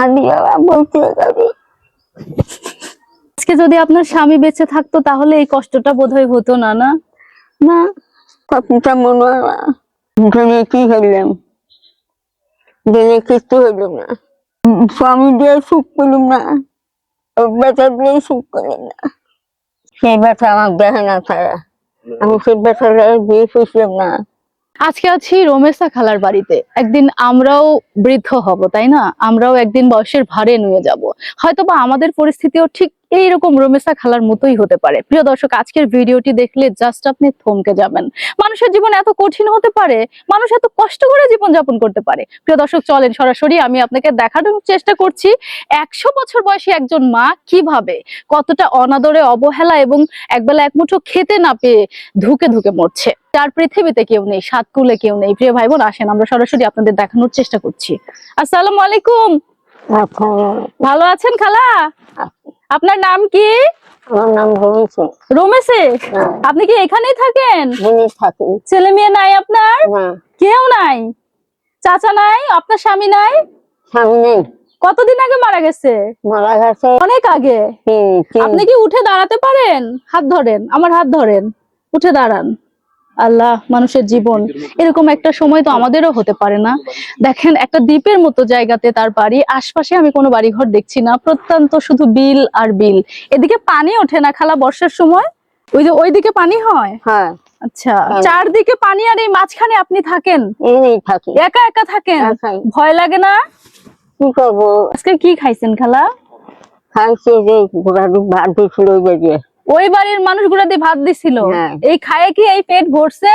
জানি বাবা বলতে যাবে আজকে যদি আপনার স্বামী বেঁচে থাকতো তাহলে এই কষ্টটা বোধহয় হতো না না? না কতটা মনে হয় জেনে কি হইলাম? জেনে কিছু হইল না। স্বামী দিয়ে সুখ পেলাম না। বেটা দিয়ে সুখ পেলাম না। সেই ব্যথা আমার দেখে না ছাড়া আমি সেই ব্যথাটা দিয়ে খুঁজলাম না। আজকে আছি রমেশা খালার বাড়িতে। একদিন আমরাও বৃদ্ধ হব, তাই না? আমরাও একদিন বয়সের ভারে নুয়ে যাব। হয়তোবা আমাদের পরিস্থিতিও ঠিক এইরকম রমেশা খালার মতোই হতে পারে। প্রিয় দর্শক আজকের ভিডিওটি দেখলে জাস্ট আপনি থমকে যাবেন। মানুষের জীবন এত কঠিন হতে পারে মানুষ এত কষ্ট করে জীবন যাপন করতে পারে। প্রিয় দর্শক চলেন সরাসরি আমি আপনাকে দেখানোর চেষ্টা করছি একশো বছর বয়সী একজন মা কীভাবে কতটা অনাদরে অবহেলা এবং একবেলা এক মুঠো খেতে না পেয়ে ধুকে ধুকে মরছে। তার পৃথিবীতে কেউ নেই সাত কুলে কেউ নেই। প্রিয় ভাই বোন আসেন আমরা সরাসরি আপনাদের দেখানোর চেষ্টা করছি। আসসালামু আলাইকুম। আচ্ছা। ভালো আছেন খালা? আপনার নাম কি? আমার নাম হ্যাঁ। আপনি কি এখানেই থাকেন? থাকি। ছেলে মেয়ে নাই আপনার? কেউ নাই? চাচা নাই? আপনার স্বামী নাই? স্বামী নেই। কতদিন আগে মারা গেছে? মারা গেছে অনেক আগে। আপনি কি উঠে দাঁড়াতে পারেন? হাত ধরেন আমার হাত ধরেন। উঠে দাঁড়ান। আল্লাহ মানুষের জীবন। এরকম একটা সময় তো আমাদেরও হতে পারে না। দেখেন একটা দ্বীপের মতো জায়গাতে তার বাড়ি আশপাশে আমি কোনো বাড়িঘর দেখছি না প্রত্যন্ত শুধু বিল আর বিল। এদিকে পানি ওঠে না খালা বর্ষার সময়? ওই যে ওইদিকে পানি হয়? হ্যাঁ। আচ্ছা হ্যাঁ। চারদিকে পানি আর এই মাঝখানে আপনি থাকেন? এই একা একা থাকেন? ভয় লাগে না? কি করব? আজকে কি খাইছেন খালা? খাইছে যে ভাত দিয়েছিল ওই ওই বাড়ির মানুষগুলো দিয়ে ভাত দিছিল। হ্যাঁ। এই খায়ে কি এই পেট ভরছে?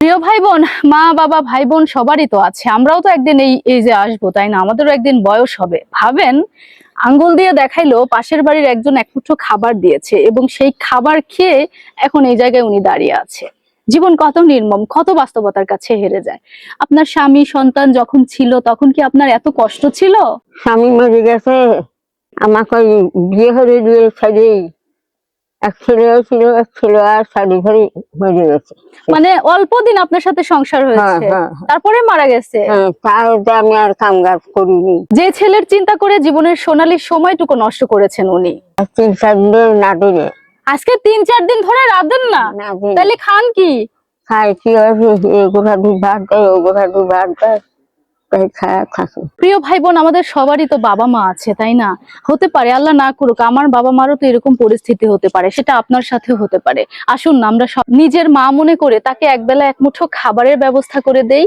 প্রিয় ভাই বোন মা বাবা ভাই বোন সবারই তো আছে। আমরাও তো একদিন এই এই যে আসব তাই না? আমাদেরও একদিন বয়স হবে। ভাবেন আঙ্গুল দিয়ে দেখাইলো পাশের বাড়ির একজন এক মুঠো খাবার দিয়েছে এবং সেই খাবার খেয়ে এখন এই জায়গায় উনি দাঁড়িয়ে আছে। জীবন কত নির্মম কত বাস্তবতার কাছে হেরে যায়। আপনার স্বামী সন্তান যখন ছিল তখন কি আপনার এত কষ্ট ছিল? স্বামী মরে গেছে আমাকে বিয়ে করে দিয়ে ছেড়ে এক ছেলে ছিল এক ছেলে আর শাড়ি ঘরে মরে গেছে। মানে অল্প দিন আপনার সাথে সংসার হয়েছে। হ্যাঁ, হ্যাঁ। তারপরে মারা গেছে? হ্যাঁ, তার আমি আর কামগার করিনি। যে ছেলের চিন্তা করে জীবনের সোনালী সময়টুকু নষ্ট করেছেন উনি। তিন চার দিন না দিলে আজকে তিন চার দিন ধরে রাঁধেন না? তাহলে খান কি? খাই কি ঘোড়াটি ভাত দেয় ও ঘোড়াটি ভাত দেয়। প্রিয় ভাই বোন আমাদের সবারই তো বাবা মা আছে, তাই না? হতে পারে, আল্লাহ না করুক, আমার বাবা মারও তো এরকম পরিস্থিতি হতে পারে, সেটা আপনার সাথেও হতে পারে। আসুন না আমরা সব নিজের মা মনে করে তাকে একবেলা এক মুঠো খাবারের ব্যবস্থা করে দেই।